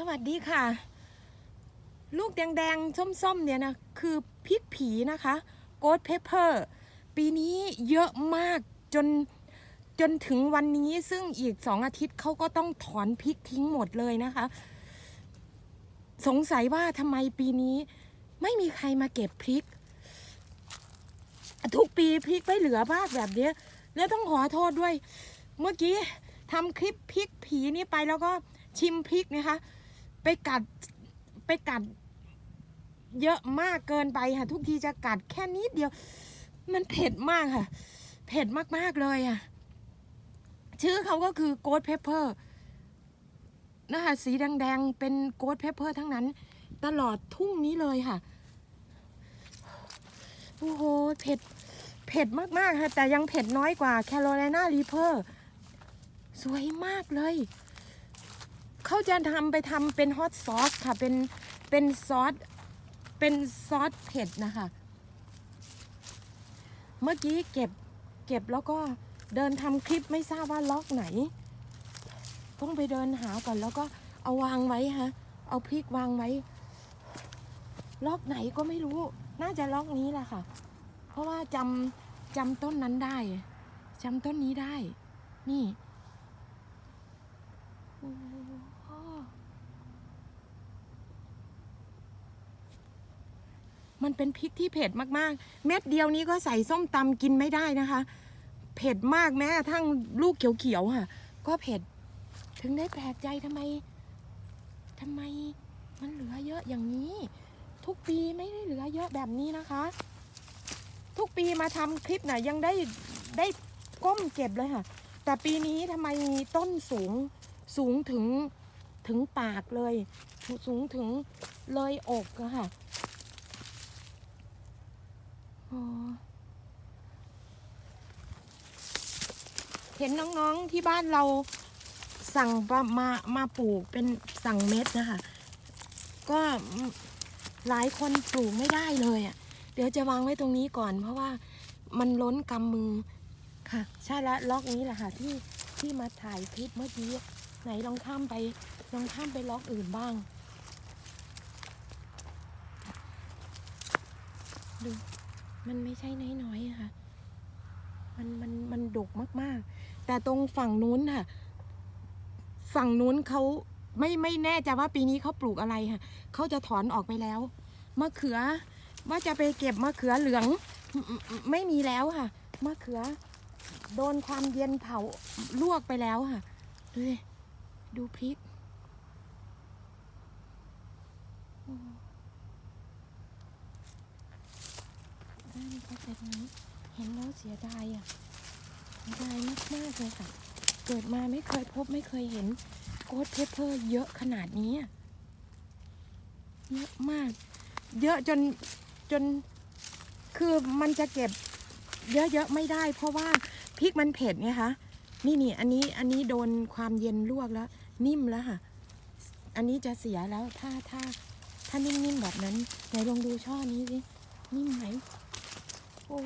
สวัสดีค่ะ ลูกแดงๆ ส้มๆ เนี่ยนะ คือพริกผีนะคะโกดเพเปอร์ปีนี้เยอะมากจนจนถึงวันนี้ซึ่งอีกสองอาทิตย์เขาก็ต้องถอนพริกทิ้งหมดเลยนะคะ สงสัยว่าทำไมปีนี้ไม่มีใครมาเก็บพริก ทุกปีพริกไม่เหลือมากแบบเนี้ย แล้วต้องขอโทษด้วย เมื่อกี้ทำคลิปพริกผีนี้ไปแล้วก็ชิมพริกนะคะ ไปกัดไปกัด เยอะมากเกินไปค่ะ ทุกทีจะกัดแค่นิดเดียว มันเผ็ดมากค่ะ เผ็ดมากๆเลยอะ ชื่อเขาก็คือโกดเพปเปอร์นะคะสีแดงๆ เป็นโกดเพปเปอร์ทั้งนั้น ตลอดทุ่งนี้เลยค่ะ โอ้โห เผ็ด เผ็ดมากๆค่ะ แต่ยังเผ็ดน้อยกว่าแคโรไลนารีเพอร์ สวยมากเลย เขาจะทำไปทำเป็นฮอตซอสค่ะ เป็นเป็นซอสเป็นซอสเผ็ดนะคะ เมื่อกี้เก็บเก็บแล้วก็เดินทำคลิปไม่ทราบว่าล็อกไหน ต้องไปเดินหาก่อนแล้วก็เอาวางไว้ฮะ เอาพริกวางไว้ ล็อกไหนก็ไม่รู้ น่าจะล็อกนี้แหละค่ะ เพราะว่าจำจำต้นนั้นได้จำต้นนี้ได้ นี่อ้โห มันเป็นพริกที่เผ็ดมากๆ เม็ดเดียวนี้ก็ใส่ส้มตำกินไม่ได้นะคะ เผ็ดมากแม้กระทั่งลูกเขียวๆค่ะ ก็เผ็ด ถึงได้แปลกใจทำไมทำไมมันเหลือเยอะอย่างนี้ ทุกปีไม่ได้เหลือเยอะแบบนี้นะคะ ทุกปีมาทำคลิปน่ะยังได้ได้ก้มเก็บเลยค่ะ แต่ปีนี้ทำไมมีต้นสูงสูงถึงถึงปากเลย สูงถึงเลยอกอะค่ะ เห็นน้องๆที่บ้านเราสั่งมามามาปลูกเป็นสั่งเม็ดนะคะ ก็หลายคนปลูกไม่ได้เลยอะ เดี๋ยวจะวางไว้ตรงนี้ก่อน เพราะว่ามันล้นกำมือค่ะ ใช่แล้วล็อกนี้แหละค่ะที่ที่มาถ่ายคลิปเมื่อกี้ไหนลองข้ามไปลองข้ามไปล็อกอื่นบ้าง ดู มันไม่ใช่น้อยๆอะค่ะ มันมันมันดกมากๆ แต่ตรงฝั่งนู้นค่ะ ฝั่งนู้นเขาไม่ไม่แน่ใจว่าปีนี้เขาปลูกอะไรค่ะเขาจะถอนออกไปแล้วมะเขือว่าจะไปเก็บมะเขือเหลืองไม่ไม่มีแล้วค่ะมะเขือ โดนความเย็นเผาลวกไปแล้วค่ะ ดูดิดูพริก ด้านเป็นอย่างนี้เห็นแล้วเสียดายอะเสียดายมากๆเลยค่ะ เกิดมาไม่เคยพบไม่เคยเห็นโกดเพปเปอร์เยอะขนาดนี้เยอะมาก เยอะจนจนคือมันจะเก็บเยอะๆไม่ได้ เพราะว่าพริกมันเผ็ดไงคะนี่นี่อันนี้อันนี้โดนความเย็นลวกแล้ว นิ่มแล้วค่ะ อันนี้จะเสียแล้วถ้าถ้าถ้านิ่มๆแบบนั้นไหนลองดูช่อนี้สิ นิ่มไหมโอ้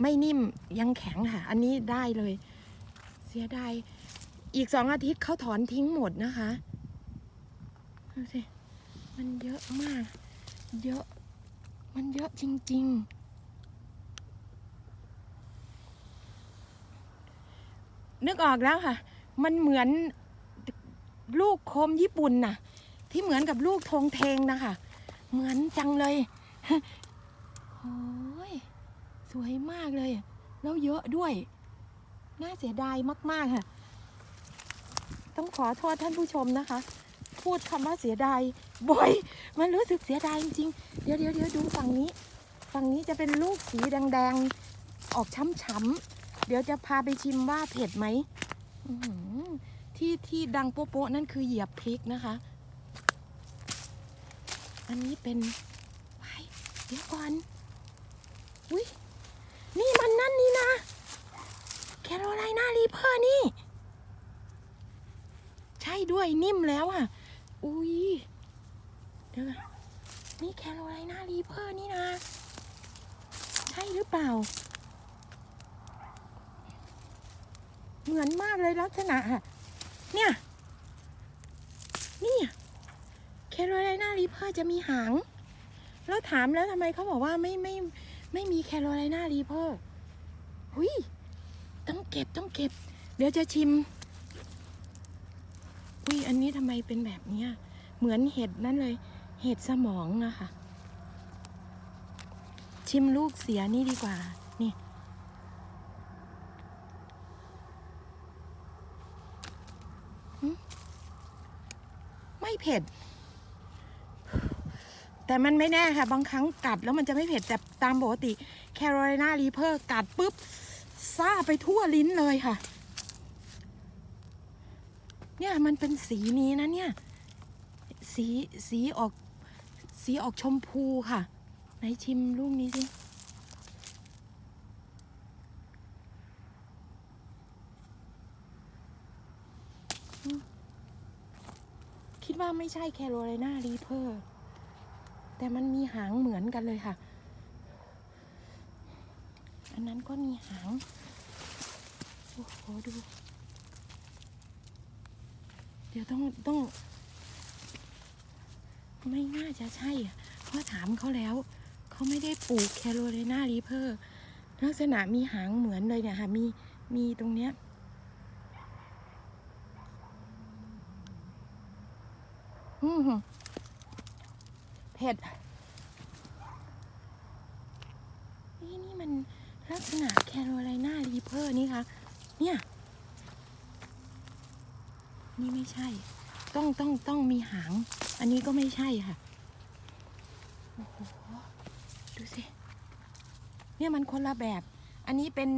ไม่นิ่มยังแข็งค่ะ อันนี้ได้เลย เสียดายอีกสองอาทิตย์เขาถอนทิ้งหมดนะคะดูสิมันเยอะมาก เยอะ มันเยอะจริง ๆ นึกออกแล้วค่ะ มันเหมือนลูกโคมญี่ปุ่นน่ะ ที่เหมือนกับลูกธงเทงนะคะ เหมือนจังเลยโอ้ยสวยมากเลย แล้วเยอะด้วย น่าเสียดายมากๆค่ะ ต้องขอโทษท่านผู้ชมนะคะ พูดคำว่าเสียดายบ่อย มันรู้สึกเสียดายจริงๆ เดี๋ยวเดี๋ยวเดี๋ยวดูฝั่งนี้ ฝั่งนี้จะเป็นลูกสีแดงๆ ออกช้ำๆ เดี๋ยวจะพาไปชิมว่าเผ็ดไหมที่ที่ดังโป๊ะๆนั่นคือเหยียบพริกนะคะ อันนี้เป็นไปเดี๋ยวก่อน อุ้ยนี่มันนั่นนี่นะ แคโรไลนารีเพอร์นี่ ใช่ด้วยนิ่มแล้วอะ อุ้ยเดี๋ยวก่อนนี่แคโรไลนารีเพอร์นี่นะ ใช่หรือเปล่า เหมือนมากเลยลักษณะค่ะเนี่ ยรีเพอร์จะมีหาง แล้วถามแล้วทำไมเขาบอกว่าไม่ไม่ไม่มีแคโรไลนารีเพอร์หุยต้องเก็บต้องเก็บ เดี๋ยวจะชิมอุ้ยอันนี้ทำไมเป็นแบบเนี้ยเหมือนเห็ดนั่นเลย เห็ดสมองอะค่ะ ชิมลูกเสียนี่ดีกว่า นี่ ไม่เผ็ด แต่มันไม่แน่ค่ะ บางครั้งกัดแล้วมันจะไม่เผ็ดแต่ตามปกติแคโรไลนารีเพอร์กัดปุ๊บซาไปทั่วลิ้นเลยค่ะ เนี่ยมันเป็นสีนี้นะเนี่ย สีสีออกสีออกชมพูค่ะ ไหนชิมลูกนี้สิคิดว่าไม่ใช่แคโรไลนารีเพอร์ แต่มันมีหางเหมือนกันเลยค่ะ อันนั้นก็มีหาง โอ้โหดู เดี๋ยวต้องต้อง ไม่น่าจะใช่อะเพราะถามเขาแล้ว เขาไม่ได้ปลูกแคโรไลนารีเพอร์ลักษณะมีหางเหมือนเลยเนี่ยค่ะ มีมีตรงเนี้ยอืม เผ็ดนี่นี่มันลักษณะแคโรไลนารีเพอร์นี่คะเนี่ย นี่ไม่ใช่ ต้องต้องต้องมีหาง อันนี้ก็ไม่ใช่ค่ะ โอ้โห ดูสิ เนี่ยมันคนละแบบ อันนี้เป็น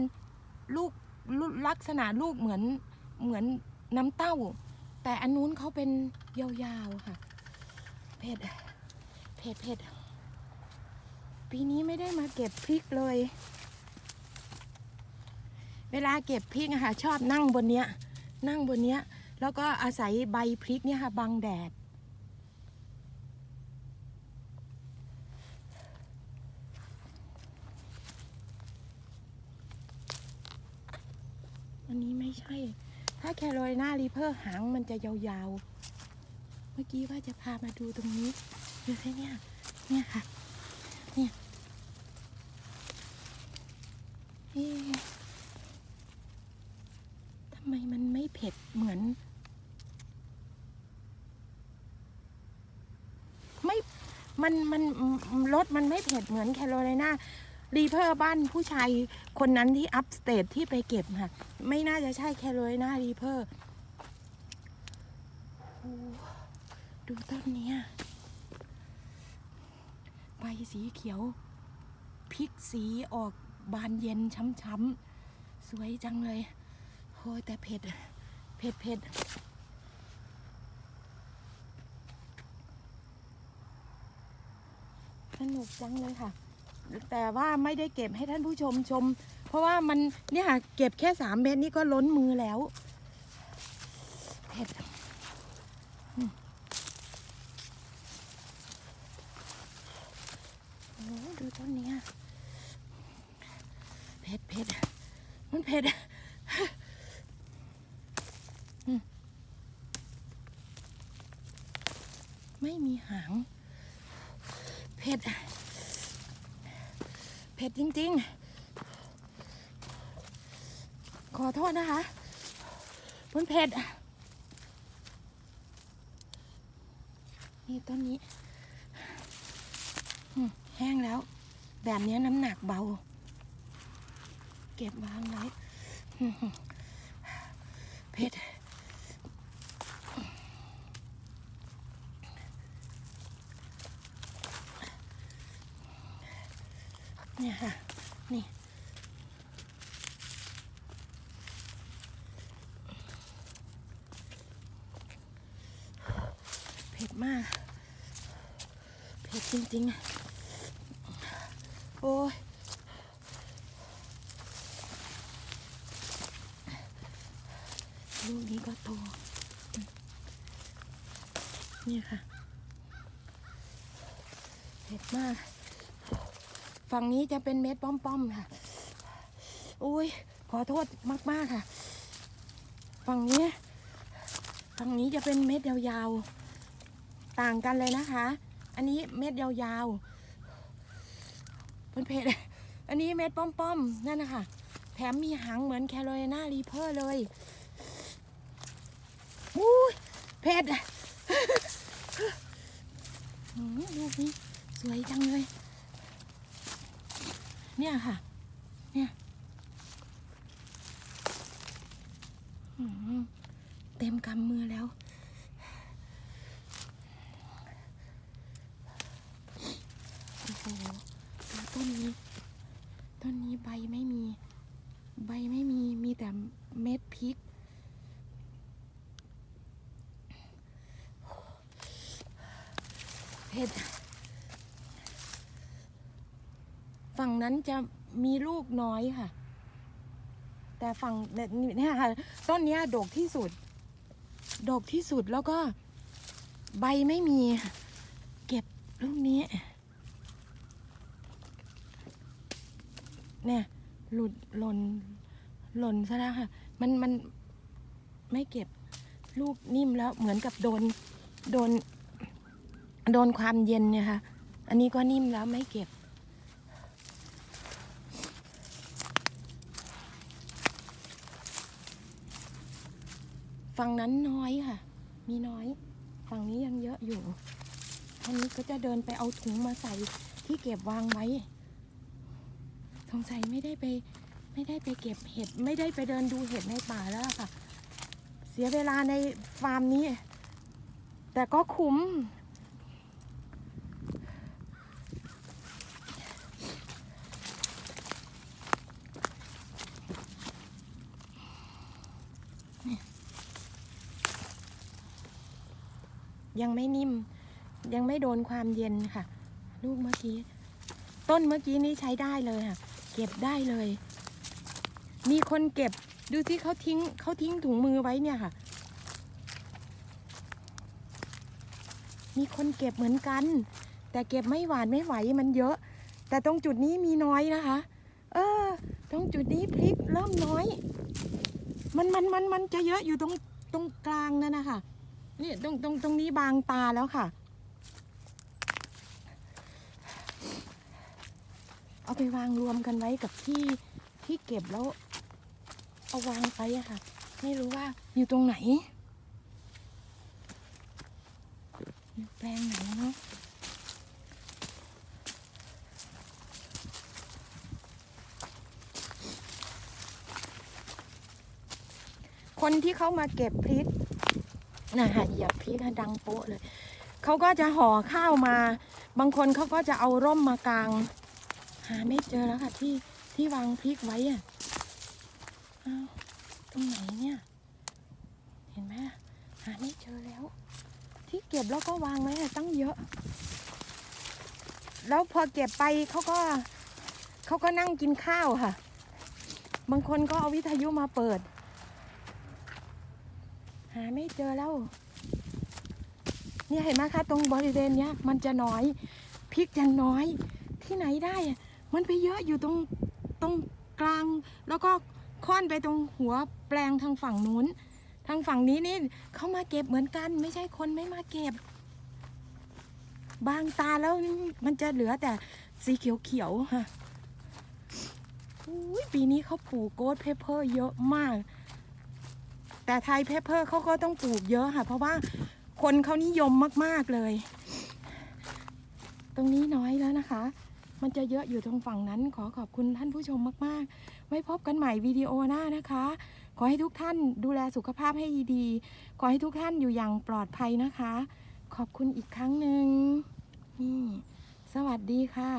ลูกลูกลักษณะลูกเหมือนเหมือนน้ำเต้า แต่อันนู้นเขาเป็นยาวๆค่ะ เผ็ด เผ็ดเผ็ดปีนี้ไม่ได้มาเก็บพริกเลย เวลาเก็บพริกอะค่ะชอบนั่งบนเนี้ย นั่งบนเนี้ย แล้วก็อาศัยใบพริกเนี่ยค่ะบังแดด อันนี้ไม่ใช่ ถ้าแคโรไลนารีเพอร์หางมันจะยาวๆ เมื่อกี้ว่าจะพามาดูตรงนี้ ดูสิเนี่ยเนี่ยค่ะเนี่ยเอ๊ทำไมมันไม่เผ็ดเหมือน ไม่มันมันรสมันไม่เผ็ดเหมือนแคโรไลนารีเพอร์บ้านผู้ชายคนนั้นที่อัพสเตทที่ไปเก็บค่ะ ไม่น่าจะใช่แคโรไลนารีเพอร์ดูต้นเนี้ย ใบสีเขียวพริกสีออกบานเย็นช้ำๆ สวยจังเลยโอ้ยแต่เผ็ด เผ็ดเผ็ดสนุกจังเลยค่ะ แต่ว่าไม่ได้เก็บให้ท่านผู้ชมชม เพราะว่ามันเนี่ยเก็บแค่สามเม็ดนี่ก็ล้นมือแล้ว เผ็ดอืมโอ้ ดูต้นนี้เผ็ดเผ็ดมันเผ็ดไม่มีหางเผ็ดเผ็ดจริง ๆ ขอโทษนะคะมันเผ็ดนี่ต้นนี้ อืม แห้งแล้ว แบบนี้น้ำหนักเบา เก็บวางไว้อืมเผ็ดเนี่ยค่ะ นี่เผ็ดมาก เผ็ดจริงๆ โอ้ยลูกนี้ก็โต นี่ค่ะเผ็ดมาก ฝั่งนี้จะเป็นเม็ดป้อมๆค่ะ อุ้ย ขอโทษมาก ๆ ค่ะ ฝั่งนี้ ฝั่งนี้จะเป็นเม็ดยาวๆ ต่างกันเลยนะคะ อันนี้เม็ดยาวๆ เป็นเพจอันนี้เม็ดป้อมๆนั่นนะคะแถมมีหางเหมือนแคโรไลนารีเพอร์เลยอุ้ยเพชรหืมลูกนี้สวยจังเลย เนี่ยค่ะ เนี่ยเต็มกำมือแล้ว โอ้โหแล้วต้นนี้ ต้นนี้ใบไม่มี ใบไม่มีมีแต่เม็ดพริกเผ็ด ฝั่งนั้นจะมีลูกน้อยค่ะ แต่ฝั่งเนี่ยค่ะ ต้นเนี้ยดกที่สุด ดกที่สุดแล้วก็ใบไม่มี เก็บลูกนี้ เนี่ย หลุดหล่นหล่นซะแล้วค่ะ มันมันไม่เก็บลูกนิ่มแล้วเหมือนกับโดนโดน โดนความเย็นเนี่ยค่ะ อันนี้ก็นิ่มแล้วไม่เก็บ ฝั่งนั้นน้อยค่ะ มีน้อย ฝั่งนี้ยังเยอะอยู่อันนี้ก็จะเดินไปเอาถุงมาใส่ที่เก็บวางไว้ สงสัยไม่ได้ไปไม่ได้ไปเก็บเห็ดไม่ได้ไปเดินดูเห็ดในป่าแล้วค่ะ เสียเวลาในฟาร์มนี้ แต่ก็คุ้ม ยังไม่นิ่ม ยังไม่โดนความเย็นค่ะ ลูกเมื่อกี้ ต้นเมื่อกี้นี้ใช้ได้เลยค่ะ เก็บได้เลย มีคนเก็บดูที่เขาทิ้งเขาทิ้งถุงมือไว้เนี่ยค่ะ มีคนเก็บเหมือนกัน แต่เก็บไม่หวานไม่ไหวมันเยอะ แต่ตรงจุดนี้มีน้อยนะคะ เออ ตรงจุดนี้พริกเริ่มน้อย มันมันมันมันจะเยอะอยู่ตรงตรงกลางนั่นนะคะนี่ตรงตรงตรงนี้บางตาแล้วค่ะ เอา ไปวางรวมกันไว้กับที่ที่เก็บแล้ว เอาวางไปอะค่ะ ไม่รู้ว่าอยู่ตรงไหนอยู่แปลงไหนเนาะคนที่เขามาเก็บพริกนะคะเหยียบพริกอะดังโป๊ะเลย เขาก็จะห่อข้าวมา บางคนเขาก็จะเอาร่มมากาง หาไม่เจอแล้วค่ะที่ที่วางพริกไว้อะอ้าวตรงไหนเนี่ย เห็นไหมหาไม่เจอแล้ว ที่เก็บแล้วก็วางไว้ตั้งเยอะ แล้วพอเก็บไปเขาก็เขาก็นั่งกินข้าวค่ะ บางคนก็เอาวิทยุมาเปิด หาไม่เจอแล้ว เนี่ยเห็นไหมคะตรงบริเวณเนี้ยมันจะน้อยพริกจะน้อยที่ไหนได้ มันไปเยอะอยู่ตรงตรงกลาง แล้วก็ค่อนไปตรงหัวแปลงทางฝั่งนู้น ทางฝั่งนี้นี่เขามาเก็บเหมือนกัน ไม่ใช่คนไม่มาเก็บ บางตาแล้วมันจะเหลือแต่สีเขียวๆค่ะปีนี้เขาปลูกโกดเพเปอร์เยอะมาก แต่ไทยเพเปอร์เขาก็ต้องปลูกเยอะค่ะ เพราะว่าคนเขานิยมมากๆเลย ตรงนี้น้อยแล้วนะคะ มันจะเยอะอยู่ตรงฝั่งนั้น ขอขอบคุณท่านผู้ชมมาก ๆ ไว้พบกันใหม่วิดีโอหน้านะคะ ขอให้ทุกท่านดูแลสุขภาพให้ดีๆขอให้ทุกท่านอยู่อย่างปลอดภัยนะคะ ขอบคุณอีกครั้งหนึ่งนี่ สวัสดีค่ะ